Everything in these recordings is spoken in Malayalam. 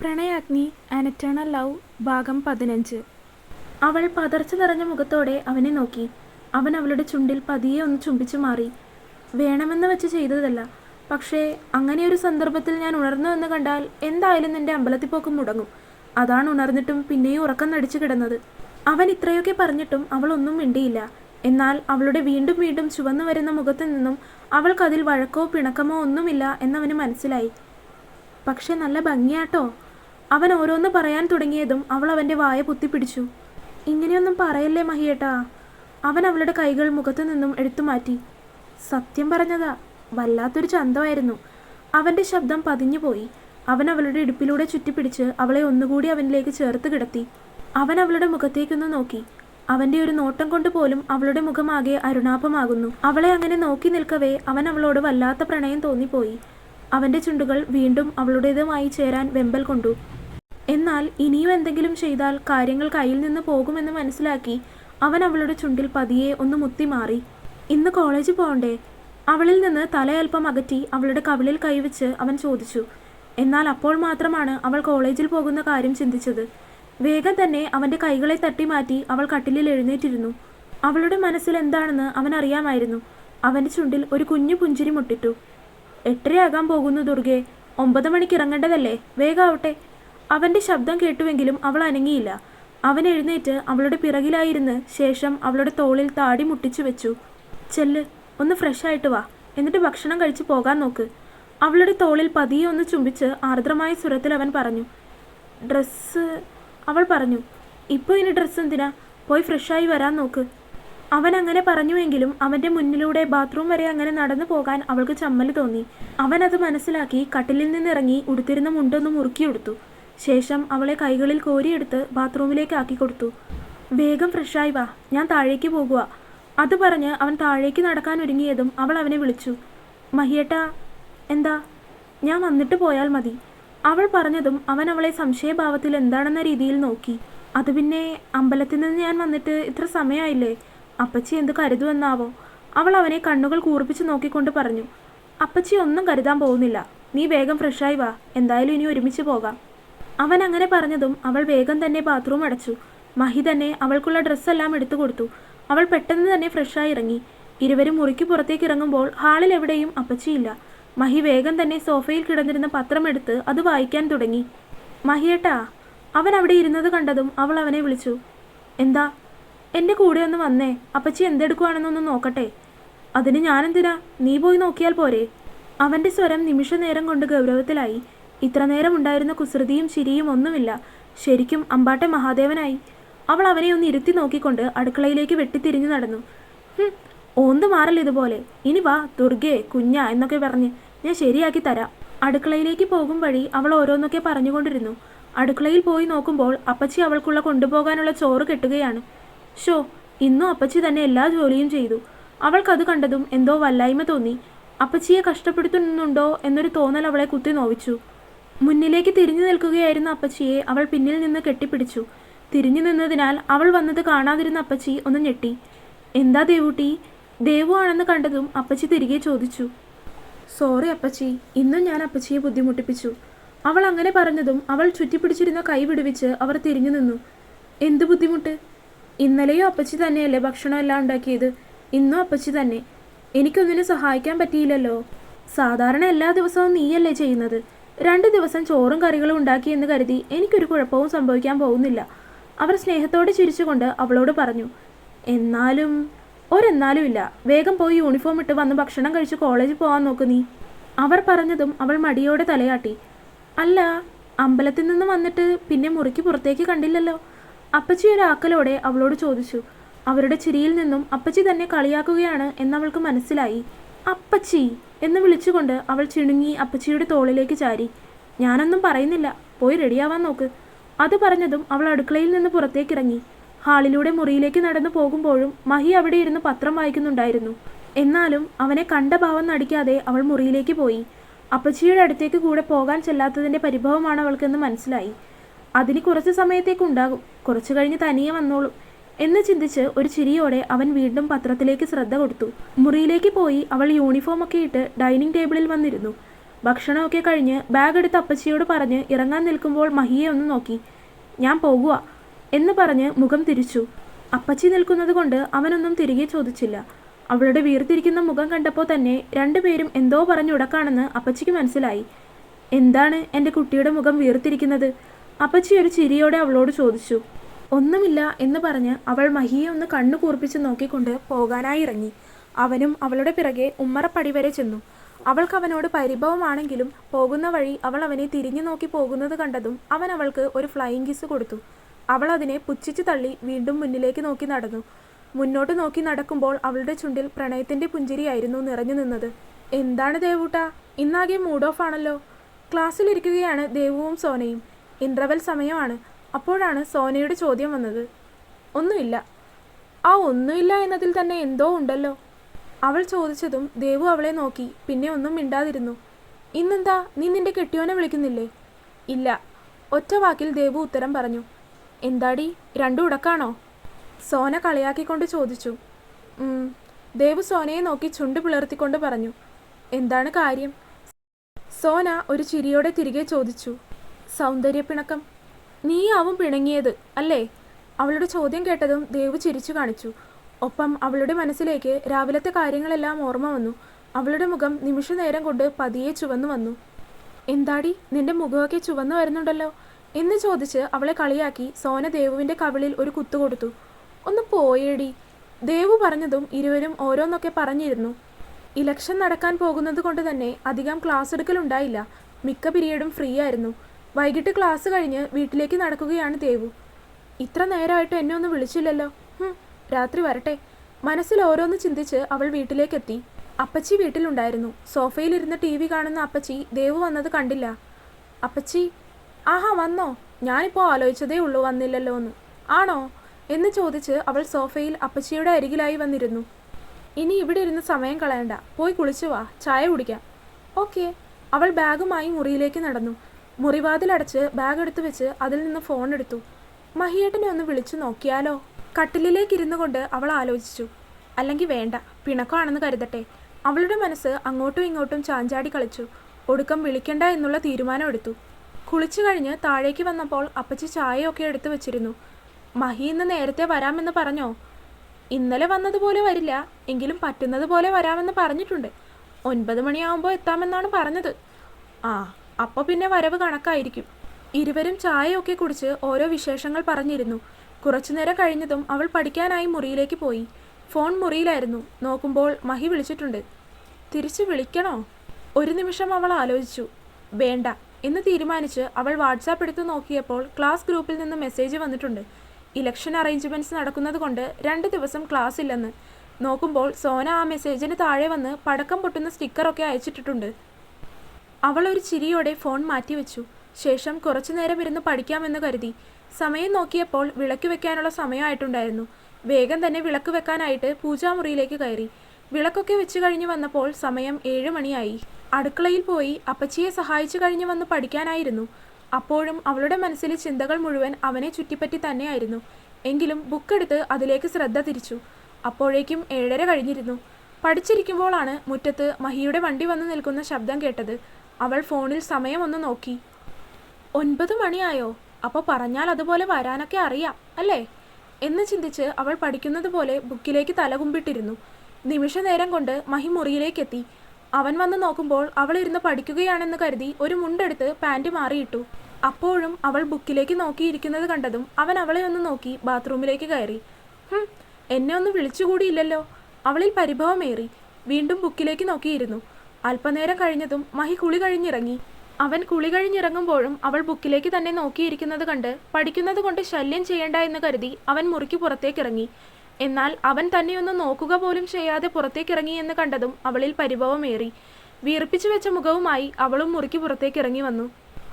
പ്രണയാഗ്നി അനറ്റേണൽ ലവ് ഭാഗം പതിനഞ്ച്. അവൾ പതർച്ച നിറഞ്ഞ മുഖത്തോടെ അവനെ നോക്കി. അവൻ അവളുടെ ചുണ്ടിൽ പതിയെ ഒന്ന് ചുംബിച്ചു മാറി. വേണമെന്ന് വെച്ച് ചെയ്തതല്ല. പക്ഷേ അങ്ങനെയൊരു സന്ദർഭത്തിൽ ഞാൻ ഉണർന്നു എന്ന് കണ്ടാൽ എന്തായാലും നിന്റെ അമ്പലത്തിൽ പോക്കും മുടങ്ങും. അതാണ് ഉണർന്നിട്ടും പിന്നെയും ഉറക്കം നടിച്ചു കിടന്നത്. അവൻ ഇത്രയൊക്കെ പറഞ്ഞിട്ടും അവൾ ഒന്നും മിണ്ടിയില്ല. എന്നാൽ അവളുടെ വീണ്ടും വീണ്ടും ചുവന്നു വരുന്ന മുഖത്തു നിന്നും അവൾക്കതിൽ വഴക്കോ പിണക്കമോ ഒന്നുമില്ല എന്നവന് മനസ്സിലായി. പക്ഷെ നല്ല ഭംഗിയാട്ടോ. അവൻ ഓരോന്ന് പറയാൻ തുടങ്ങിയതും അവൾ അവന്റെ വായ പൊത്തിപ്പിടിച്ചു ഇങ്ങനെയൊന്നും പറയല്ലേ മഹിയേട്ടാ? അവൻ അവളുടെ കൈകൾ മുഖത്തു നിന്നും എടുത്തു മാറ്റി. സത്യം പറഞ്ഞതാ വല്ലാത്തൊരു ചന്തമായിരുന്നു. അവന്റെ ശബ്ദം പതിഞ്ഞുപോയി അവൻ അവളുടെ ഇടുപ്പിലൂടെ ചുറ്റിപ്പിടിച്ച് അവളെ ഒന്നുകൂടി അവനിലേക്ക് ചേർത്ത് കിടത്തി. അവൻ അവളുടെ മുഖത്തേക്കൊന്ന് നോക്കി. അവന്റെ ഒരു നോട്ടം കൊണ്ട് പോലും അവളുടെ മുഖമാകെ അരുണാഭമാകുന്നു. അവളെ അങ്ങനെ നോക്കി നിൽക്കവേ അവൻ അവളോട് വല്ലാത്ത പ്രണയം തോന്നിപ്പോയി. അവന്റെ ചുണ്ടുകൾ വീണ്ടും അവളുടേതുമായി ചേരാൻ വെമ്പൽ കൊണ്ടു. എന്നാൽ ഇനിയും എന്തെങ്കിലും ചെയ്താൽ കാര്യങ്ങൾ കയ്യിൽ നിന്ന് പോകുമെന്ന് മനസ്സിലാക്കി അവൻ അവളുടെ ചുണ്ടിൽ പതിയെ ഒന്ന് മുത്തി മാറി ഇന്ന് കോളേജിൽ പോകണ്ടേ അവളിൽ നിന്ന് തലയൽപ്പം അകറ്റി അവളുടെ കവിളിൽ കൈവച്ച് അവൻ ചോദിച്ചു. എന്നാൽ അപ്പോൾ മാത്രമാണ് അവൾ കോളേജിൽ പോകുന്ന കാര്യം ചിന്തിച്ചത്. വേഗം തന്നെ അവന്റെ കൈകളെ തട്ടി മാറ്റി അവൾ കട്ടിലിൽ എഴുന്നേറ്റിരുന്നു. അവളുടെ മനസ്സിൽ എന്താണെന്ന് അവൻ അറിയാമായിരുന്നു. അവന്റെ ചുണ്ടിൽ ഒരു കുഞ്ഞു പുഞ്ചിരി മുട്ടിട്ടു. എട്ടരയാകാൻ പോകുന്നു ദുർഗെ ഒമ്പത് മണിക്ക് ഇറങ്ങേണ്ടതല്ലേ? വേഗാവട്ടെ അവന്റെ ശബ്ദം കേട്ടുവെങ്കിലും അവൾ അനങ്ങിയില്ല. അവൻ എഴുന്നേറ്റ് അവളുടെ പിറകിലായിരുന്ന് ശേഷം അവളുടെ തോളിൽ താടി മുട്ടിച്ചു വെച്ചു. ചെല്ല് ഒന്ന് ഫ്രഷ് ആയിട്ട് വാ. എന്നിട്ട് ഭക്ഷണം കഴിച്ച് പോകാൻ നോക്ക്. അവളുടെ തോളിൽ പതിയെ ഒന്ന് ചുംബിച്ച് ആർദ്രമായ സ്വരത്തിൽ അവൻ പറഞ്ഞു. ഡ്രസ്സ് അവൾ പറഞ്ഞു. ഇപ്പോൾ ഇനി ഡ്രസ്സ് എന്തിനാ? പോയി ഫ്രഷായി വരാൻ നോക്ക്. അവൻ അങ്ങനെ പറഞ്ഞുവെങ്കിലും അവന്റെ മുന്നിലൂടെ ബാത്റൂം വരെ അങ്ങനെ നടന്നു പോകാൻ അവൾക്ക് ചമ്മൽ തോന്നി. അവൻ അത് മനസ്സിലാക്കി കട്ടിലിൽ നിന്നിറങ്ങി ഉടുത്തിരുന്ന മുണ്ടൊന്ന് മുറുക്കിയെടുത്തു ശേഷം അവളെ കൈകളിൽ കോരിയെടുത്ത് ബാത്റൂമിലേക്ക് ആക്കി കൊടുത്തു. വേഗം ഫ്രഷായി വാ. ഞാൻ താഴേക്ക് പോകുക അത് പറഞ്ഞ് അവൻ താഴേക്ക് നടക്കാൻ ഒരുങ്ങിയതും അവൾ അവനെ വിളിച്ചു. മഹിയേട്ട എന്താ? ഞാൻ വന്നിട്ട് പോയാൽ മതി. അവൾ പറഞ്ഞതും അവൻ അവളെ സംശയഭാവത്തിൽ എന്താണെന്ന രീതിയിൽ നോക്കി. അത് പിന്നെ അമ്പലത്തിൽ നിന്ന് ഞാൻ വന്നിട്ട് ഇത്ര സമയമായില്ലേ അപ്പച്ചി എന്ത് കരുതുമെന്നാവോ? അവൾ അവനെ കണ്ണുകൾ കൂർപ്പിച്ച് നോക്കിക്കൊണ്ട് പറഞ്ഞു. അപ്പച്ചി ഒന്നും കരുതാൻ പോകുന്നില്ല. നീ വേഗം ഫ്രഷായി വാ. എന്തായാലും ഇനി ഒരുമിച്ച് പോകാം. അവൻ അങ്ങനെ പറഞ്ഞതും അവൾ വേഗം തന്നെ ബാത്റൂം അടച്ചു. മഹി തന്നെ അവൾക്കുള്ള ഡ്രസ്സെല്ലാം എടുത്തു കൊടുത്തു. അവൾ പെട്ടെന്ന് തന്നെ ഫ്രഷായി ഇറങ്ങി. ഇരുവരും മുറിക്ക് പുറത്തേക്ക് ഇറങ്ങുമ്പോൾ ഹാളിൽ എവിടെയും അപ്പച്ചിയില്ല മഹി വേഗം തന്നെ സോഫയിൽ കിടന്നിരുന്ന പത്രം എടുത്ത് അത് വായിക്കാൻ തുടങ്ങി. മഹിയേട്ടാ അവൻ അവിടെ ഇരുന്നത് കണ്ടതും അവൾ അവനെ വിളിച്ചു. എന്താ? എന്റെ കൂടെ ഒന്ന് വന്നേ. അപ്പച്ചി എന്തെടുക്കുവാണെന്നൊന്ന് നോക്കട്ടെ. അതിന് ഞാനെന്തിനാ? നീ പോയി നോക്കിയാൽ പോരെ. അവന്റെ സ്വരം നിമിഷ നേരം കൊണ്ട് ഗൗരവത്തിലായി. ഇത്ര നേരം ഉണ്ടായിരുന്ന കുസൃതിയും ചിരിയും ഒന്നുമില്ല. ശരിക്കും അമ്പാട്ടെ മഹാദേവനായി. അവൾ അവനെ ഒന്ന് ഇരുത്തി നോക്കിക്കൊണ്ട് അടുക്കളയിലേക്ക് വെട്ടിത്തിരിഞ്ഞു നടന്നു. ഓന്ത് മാറൽ ഇതുപോലെ. ഇനി വാ ദുർഗേ കുഞ്ഞ എന്നൊക്കെ പറഞ്ഞ് ഞാൻ ശരിയാക്കി തരാം. അടുക്കളയിലേക്ക് പോകും വഴി അവൾ ഓരോന്നൊക്കെ പറഞ്ഞുകൊണ്ടിരുന്നു. അടുക്കളയിൽ പോയി നോക്കുമ്പോൾ അപ്പച്ചി അവൾക്കുള്ള കൊണ്ടുപോകാനുള്ള ചോറ് കെട്ടുകയാണ്. ഷോ ഇന്നും അപ്പച്ചി തന്നെ എല്ലാ ജോലിയും ചെയ്തു. അവൾക്കത് കണ്ടതും എന്തോ വല്ലായ്മ തോന്നി. അപ്പച്ചിയെ കഷ്ടപ്പെടുത്തുന്നുണ്ടോ എന്നൊരു തോന്നൽ അവളെ കുത്തി നോവിച്ചു. മുന്നിലേക്ക് തിരിഞ്ഞു നിൽക്കുകയായിരുന്ന അപ്പച്ചിയെ അവൾ പിന്നിൽ നിന്ന് കെട്ടിപ്പിടിച്ചു. തിരിഞ്ഞു നിന്നതിനാൽ അവൾ വന്നത് കാണാതിരുന്ന അപ്പച്ചി ഒന്ന് ഞെട്ടി. എന്താ ദേവൂട്ടി? ദേവു ആണെന്ന് കണ്ടതും അപ്പച്ചി തിരികെ ചോദിച്ചു. സോറി അപ്പച്ചി ഇന്നും ഞാൻ അപ്പച്ചിയെ ബുദ്ധിമുട്ടിപ്പിച്ചു. അവൾ അങ്ങനെ പറഞ്ഞതും അവൾ ചുറ്റിപ്പിടിച്ചിരുന്ന കൈ വിടുവിച്ച് അവർ തിരിഞ്ഞു നിന്നു. എന്ത് ബുദ്ധിമുട്ട്? ഇന്നലെയും അപ്പച്ചി തന്നെയല്ലേ ഭക്ഷണം എല്ലാം ഉണ്ടാക്കിയത്? ഇന്നും അപ്പച്ചി തന്നെ. എനിക്കൊന്നിനും സഹായിക്കാൻ പറ്റിയില്ലല്ലോ. സാധാരണ എല്ലാ ദിവസവും നീയല്ലേ ചെയ്യുന്നത്? രണ്ട് ദിവസം ചോറും കറികളും ഉണ്ടാക്കിയെന്ന് കരുതി എനിക്കൊരു കുഴപ്പവും സംഭവിക്കാൻ പോകുന്നില്ല. അവർ സ്നേഹത്തോടെ ചിരിച്ചുകൊണ്ട് അവളോട് പറഞ്ഞു എന്നാലും ഒരെന്നാലും ഇല്ല. വേഗം പോയി യൂണിഫോം ഇട്ട് വന്ന് ഭക്ഷണം കഴിച്ച് കോളേജിൽ പോകാൻ നോക്ക് നീ. അവർ പറഞ്ഞതും അവൾ മടിയോടെ തലയാട്ടി അല്ല അമ്പലത്തിൽ നിന്ന് വന്നിട്ട് പിന്നെ മുറിക്ക് പുറത്തേക്ക് കണ്ടില്ലല്ലോ. അപ്പച്ചി ഒരു ആക്കലോടെ അവളോട് ചോദിച്ചു അവരുടെ ചിരിയിൽ നിന്നും അപ്പച്ചി തന്നെ കളിയാക്കുകയാണ് എന്നവൾക്ക് മനസ്സിലായി. അപ്പച്ചി? എന്ന് വിളിച്ചുകൊണ്ട് അവൾ ചിണുങ്ങി അപ്പച്ചിയുടെ തോളിലേക്ക് ചാരി. ഞാനൊന്നും പറയുന്നില്ല. പോയി റെഡിയാവാൻ നോക്ക്. അത് പറഞ്ഞതും അവൾ അടുക്കളയിൽ നിന്ന് പുറത്തേക്കിറങ്ങി. ഹാളിലൂടെ മുറിയിലേക്ക് നടന്നു പോകുമ്പോഴും മഹി അവിടെ ഇരുന്ന് പത്രം വായിക്കുന്നുണ്ടായിരുന്നു. എന്നാലും അവനെ കണ്ട ഭാവം നടിക്കാതെ അവൾ മുറിയിലേക്ക് പോയി. അപ്പച്ചിയുടെ അടുത്തേക്ക് കൂടെ പോകാൻ ചെല്ലാത്തതിന്റെ പരിഭവമാണ് അവൾക്കെന്ന് മനസ്സിലായി. അതിന് കുറച്ച് സമയത്തേക്ക് ഉണ്ടാകും. കുറച്ചു കഴിഞ്ഞ് തനിയെ വന്നോളും. എന്ന് ചിന്തിച്ച് ഒരു ചിരിയോടെ അവൻ വീണ്ടും പത്രത്തിലേക്ക് ശ്രദ്ധ കൊടുത്തു. മുറിയിലേക്ക് പോയി അവൾ യൂണിഫോം ഒക്കെ ഇട്ട് ഡൈനിങ് ടേബിളിൽ വന്നിരുന്നു. ഭക്ഷണമൊക്കെ കഴിഞ്ഞ് ബാഗ് എടുത്ത് അപ്പച്ചിയോട് പറഞ്ഞ് ഇറങ്ങാൻ നിൽക്കുമ്പോൾ മഹിയെ ഒന്ന് നോക്കി. ഞാൻ പോകുക എന്ന് പറഞ്ഞ് മുഖം തിരിച്ചു. അപ്പച്ചി നിൽക്കുന്നത് കൊണ്ട് അവനൊന്നും തിരികെ ചോദിച്ചില്ല. അവളുടെ വീർത്തിരിക്കുന്ന മുഖം കണ്ടപ്പോൾ തന്നെ രണ്ടുപേരും എന്തോ പറഞ്ഞുടക്കാണെന്ന് അപ്പച്ചിക്ക് മനസ്സിലായി. എന്താണ് എന്റെ കുട്ടിയുടെ മുഖം വീർത്തിരിക്കുന്നത്? അപ്പച്ചി ഒരു ചിരിയോടെ അവളോട് ചോദിച്ചു. ഒന്നുമില്ല എന്ന് പറഞ്ഞ് അവൾ മഹിയെ ഒന്ന് കണ്ണു കൂർപ്പിച്ച് നോക്കിക്കൊണ്ട് പോകാനായി ഇറങ്ങി. അവനും അവളുടെ പിറകെ ഉമ്മറപ്പടി വരെ ചെന്നു. അവൾക്ക് അവനോട് പരിഭവമാണെങ്കിലും പോകുന്ന വഴി അവൾ അവനെ തിരിഞ്ഞു നോക്കി പോകുന്നത് കണ്ടതും അവൻ അവൾക്ക് ഒരു ഫ്ലൈയിങ് കിസ് കൊടുത്തു. അവൾ അതിനെ പുച്ഛിച്ചു തള്ളി വീണ്ടും മുന്നിലേക്ക് നോക്കി നടന്നു. മുന്നോട്ട് നോക്കി നടക്കുമ്പോൾ അവളുടെ ചുണ്ടിൽ പ്രണയത്തിന്റെ പുഞ്ചിരിയായിരുന്നു നിറഞ്ഞു നിന്നത്. എന്താണ് ദേവൂട്ട? ഇന്നാകെ മൂഡ് ഓഫ് ആണല്ലോ. ക്ലാസ്സിലിരിക്കുകയാണ് ദേവുവും സോനയും. ഇന്റർവെൽ സമയമാണ്. അപ്പോഴാണ് സോനയുടെ ചോദ്യം വന്നത്. ഒന്നുമില്ല. ആ ഒന്നുമില്ല എന്നതിൽ തന്നെ എന്തോ ഉണ്ടല്ലോ. അവൾ ചോദിച്ചതും ദേവു അവളെ നോക്കി പിന്നെ ഒന്നും മിണ്ടാതിരുന്നു. ഇന്നെന്താ? നീ നിന്റെ കെട്ടിയോനെ വിളിക്കുന്നില്ലേ? ഇല്ല. ഒറ്റ വാക്കിൽ ദേവു ഉത്തരം പറഞ്ഞു. എന്താടി? രണ്ടു ഉടക്കാണോ? സോന കളിയാക്കിക്കൊണ്ട് ചോദിച്ചു. ദേവു സോനയെ നോക്കി ചുണ്ട് പിളർത്തിക്കൊണ്ട് പറഞ്ഞു. എന്താണ് കാര്യം? സോന ഒരു ചിരിയോടെ തിരികെ ചോദിച്ചു. സൗന്ദര്യപ്പിണക്കം. നീയാവും പിണങ്ങിയത് അല്ലേ? അവളുടെ ചോദ്യം കേട്ടതും ദേവ് ചിരിച്ചു കാണിച്ചു. ഒപ്പം അവളുടെ മനസ്സിലേക്ക് രാവിലത്തെ കാര്യങ്ങളെല്ലാം ഓർമ്മ വന്നു. അവളുടെ മുഖം നിമിഷനേരം കൊണ്ട് പതിയെ ചുവന്നു വന്നു. എന്താടി നിന്റെ മുഖമൊക്കെ ചുവന്നു വരുന്നുണ്ടല്ലോ? എന്ന് ചോദിച്ച് അവളെ കളിയാക്കി സോന ദേവുവിന്റെ കവിളിൽ ഒരു കുത്തു കൊടുത്തു. ഒന്ന് പോയേടി. ദേവു പറഞ്ഞതും ഇരുവരും ഓരോന്നൊക്കെ പറഞ്ഞിരുന്നു. ഇലക്ഷൻ നടക്കാൻ പോകുന്നത് കൊണ്ട് തന്നെ അധികം ക്ലാസ് എടുക്കലുണ്ടായില്ല. മിക്ക പിരീഡും ഫ്രീ ആയിരുന്നു. വൈകിട്ട് ക്ലാസ് കഴിഞ്ഞ് വീട്ടിലേക്ക് നടക്കുകയാണ് ദേവു. ഇത്ര നേരമായിട്ട് എന്നെ ഒന്ന് വിളിച്ചില്ലല്ലോ. രാത്രി വരട്ടെ. മനസ്സിൽ ഓരോന്ന് ചിന്തിച്ച് അവൾ വീട്ടിലേക്കെത്തി. അപ്പച്ചി വീട്ടിലുണ്ടായിരുന്നു. സോഫയിലിരുന്ന് ടി വി കാണുന്ന അപ്പച്ചി ദേവു വന്നത് കണ്ടില്ല. അപ്പച്ചി ആഹാ വന്നോ? ഞാനിപ്പോൾ ആലോചിച്ചതേ ഉള്ളൂ വന്നില്ലല്ലോ എന്ന്. ആണോ? എന്ന് ചോദിച്ച് അവൾ സോഫയിൽ അപ്പച്ചിയുടെ അരികിലായി വന്നിരുന്നു. ഇനി ഇവിടെ ഇരുന്ന് സമയം കളയണ്ട. പോയി കുളിച്ചു വാ. ചായ കുടിക്കാം. ഓക്കെ. അവൾ ബാഗുമായി മുറിയിലേക്ക് നടന്നു. മുറിവാതിലടച്ച് ബാഗ് എടുത്തു വെച്ച് അതിൽ നിന്ന് ഫോൺ എടുത്തു. മഹിയേട്ടനെ ഒന്ന് വിളിച്ചു നോക്കിയാലോ? കട്ടിലിലേക്ക് ഇരുന്നു കൊണ്ട് അവൾ ആലോചിച്ചു. അല്ലെങ്കിൽ വേണ്ട പിണക്കമാണെന്ന് കരുതട്ടെ. അവളുടെ മനസ്സ് അങ്ങോട്ടും ഇങ്ങോട്ടും ചാഞ്ചാടി കളിച്ചു. ഒടുക്കം വിളിക്കണ്ട എന്നുള്ള തീരുമാനം എടുത്തു. കുളിച്ചു കഴിഞ്ഞ് താഴേക്ക് വന്നപ്പോൾ അപ്പച്ചി ചായയൊക്കെ എടുത്തു വെച്ചിരുന്നു. മഹി ഇന്ന് നേരത്തെ വരാമെന്ന് പറഞ്ഞോ? ഇന്നലെ വന്നതുപോലെ വരില്ല എങ്കിലും പറ്റുന്നത് പോലെ വരാമെന്ന് പറഞ്ഞിട്ടുണ്ട്. ഒൻപത് മണിയാവുമ്പോൾ എത്താമെന്നാണ് പറഞ്ഞത്. ആ അപ്പോൾ പിന്നെ വരവ് കണക്കായിരിക്കും. ഇരുവരും ചായയൊക്കെ കുടിച്ച് ഓരോ വിശേഷങ്ങൾ പറഞ്ഞിരുന്നു. കുറച്ചുനേരം കഴിഞ്ഞതും അവൾ പഠിക്കാനായി മുറിയിലേക്ക് പോയി. ഫോൺ മുറിയിലായിരുന്നു. നോക്കുമ്പോൾ മഹി വിളിച്ചിട്ടുണ്ട്. തിരിച്ചു വിളിക്കണോ? ഒരു നിമിഷം അവൾ ആലോചിച്ചു. വേണ്ട എന്ന് തീരുമാനിച്ച് അവൾ വാട്സാപ്പ് എടുത്ത് നോക്കിയപ്പോൾ ക്ലാസ് ഗ്രൂപ്പിൽ നിന്ന് മെസ്സേജ് വന്നിട്ടുണ്ട്. ഇലക്ഷൻ അറേഞ്ച്മെന്റ്സ് നടക്കുന്നത് കൊണ്ട് രണ്ട് ദിവസം ക്ലാസ് ഇല്ലെന്ന്. നോക്കുമ്പോൾ സോന ആ മെസ്സേജിന് താഴെ വന്ന് പടക്കം പൊട്ടുന്ന സ്റ്റിക്കറൊക്കെ അയച്ചിട്ടിട്ടുണ്ട്. അവൾ ഒരു ചിരിയോടെ ഫോൺ മാറ്റിവെച്ചു. ശേഷം കുറച്ചു നേരം ഇരുന്ന് പഠിക്കാമെന്ന് കരുതി. സമയം നോക്കിയപ്പോൾ വിളക്ക് വെക്കാനുള്ള സമയമായിട്ടുണ്ടായിരുന്നു. വേഗം തന്നെ വിളക്ക് വെക്കാനായിട്ട് പൂജാമുറിയിലേക്ക് കയറി. വിളക്കൊക്കെ വെച്ചു കഴിഞ്ഞു വന്നപ്പോൾ സമയം ഏഴ് മണിയായി. അടുക്കളയിൽ പോയി അപ്പച്ചിയെ സഹായിച്ചു കഴിഞ്ഞു വന്ന് പഠിക്കാനായിരുന്നു. അപ്പോഴും അവളുടെ മനസ്സിലെ ചിന്തകൾ മുഴുവൻ അവനെ ചുറ്റിപ്പറ്റി തന്നെയായിരുന്നു. എങ്കിലും ബുക്ക് ബുക്കെടുത്ത് അതിലേക്ക് ശ്രദ്ധ തിരിച്ചു. അപ്പോഴേക്കും ഏഴര കഴിഞ്ഞിരുന്നു. പഠിച്ചിരിക്കുമ്പോഴാണ് മുറ്റത്ത് മഹിയുടെ വണ്ടി വന്നു നിൽക്കുന്ന ശബ്ദം കേട്ടത്. അവൾ ഫോണിൽ സമയം ഒന്ന് നോക്കി. ഒൻപത് മണിയായോ? അപ്പോൾ പറഞ്ഞാൽ അതുപോലെ വരാനൊക്കെ അറിയാം അല്ലേ? എന്ന് ചിന്തിച്ച് അവൾ പഠിക്കുന്നത് പോലെ ബുക്കിലേക്ക് തലകുമ്പിട്ടിരുന്നു. നിമിഷ നേരം കൊണ്ട് മഹി മുറിയിലേക്കെത്തി. അവൻ വന്ന് നോക്കുമ്പോൾ അവൾ ഇരുന്ന് പഠിക്കുകയാണെന്ന് കരുതി ഒരു മുണ്ടെടുത്ത് പാന്റ് മാറിയിട്ടു. അപ്പോഴും അവൾ ബുക്കിലേക്ക് നോക്കിയിരിക്കുന്നത് കണ്ടതും അവൻ അവളെ ഒന്ന് നോക്കി ബാത്റൂമിലേക്ക് കയറി. എന്നെ ഒന്ന് വിളിച്ചുകൂടിയില്ലല്ലോ. അവളിൽ പരിഭവമേറി. വീണ്ടും ബുക്കിലേക്ക് നോക്കിയിരുന്നു. അല്പനേരം കഴിഞ്ഞതും മഹി കുളി കഴിഞ്ഞിറങ്ങി. അവൻ കുളി കഴിഞ്ഞിറങ്ങുമ്പോഴും അവൾ ബുക്കിലേക്ക് തന്നെ നോക്കിയിരിക്കുന്നത് കണ്ട് പഠിക്കുന്നത് കൊണ്ട് ശല്യം ചെയ്യണ്ട എന്ന് കരുതി അവൻ മുറിക്ക് പുറത്തേക്കിറങ്ങി. എന്നാൽ അവൻ തന്നെയൊന്ന് നോക്കുക പോലും ചെയ്യാതെ പുറത്തേക്കിറങ്ങി എന്ന് കണ്ടതും അവളിൽ പരിഭവമേറി. വീർപ്പിച്ചു വെച്ച മുഖവുമായി അവളും മുറിക്ക് പുറത്തേക്കിറങ്ങി വന്നു.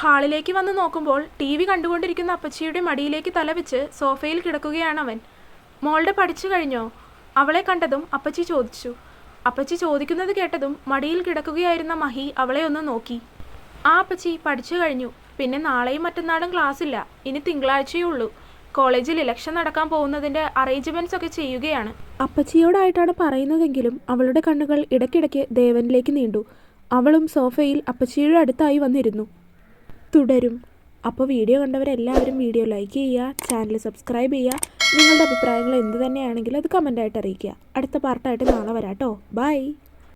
ഹാളിലേക്ക് വന്ന് നോക്കുമ്പോൾ ടി വി കണ്ടുകൊണ്ടിരിക്കുന്ന അപ്പച്ചിയുടെ മടിയിലേക്ക് തലവെച്ച് സോഫയിൽ കിടക്കുകയാണ് അവൻ. മോളുടെ പഠിച്ചു കഴിഞ്ഞോ? അവളെ കണ്ടതും അപ്പച്ചി ചോദിച്ചു. അപ്പച്ചി ചോദിക്കുന്നത് കേട്ടതും മടിയിൽ കിടക്കുകയായിരുന്ന മഹി അവളെ ഒന്ന് നോക്കി. ആ അപ്പച്ചി പഠിച്ചു കഴിഞ്ഞു. പിന്നെ നാളെയും മറ്റന്നാളും ക്ലാസ് ഇല്ല. ഇനി തിങ്കളാഴ്ചയേ ഉള്ളൂ. കോളേജിൽ ഇലക്ഷൻ നടക്കാൻ പോകുന്നതിന്റെ അറേഞ്ച്മെന്റ്സ് ഒക്കെ ചെയ്യുകയാണ്. അപ്പച്ചിയോടായിട്ടാണ് പറയുന്നതെങ്കിലും അവളുടെ കണ്ണുകൾ ഇടയ്ക്കിടയ്ക്ക് ദേവനിലേക്ക് നീണ്ടു. അവളും സോഫയിൽ അപ്പച്ചിയുടെ അടുത്തായി വന്നിരുന്നു. തുടരും. അപ്പോൾ വീഡിയോ കണ്ടവരെല്ലാവരും വീഡിയോ ലൈക്ക് ചെയ്യുക ചാനൽ സബ്സ്ക്രൈബ് ചെയ്യുക നിങ്ങളുടെ അഭിപ്രായങ്ങൾ എന്ത് തന്നെയാണെങ്കിലും അത് കമന്റായിട്ട് അറിയിക്കുക. അടുത്ത പാർട്ടായിട്ട് നാളെ വരാട്ടോ ബൈ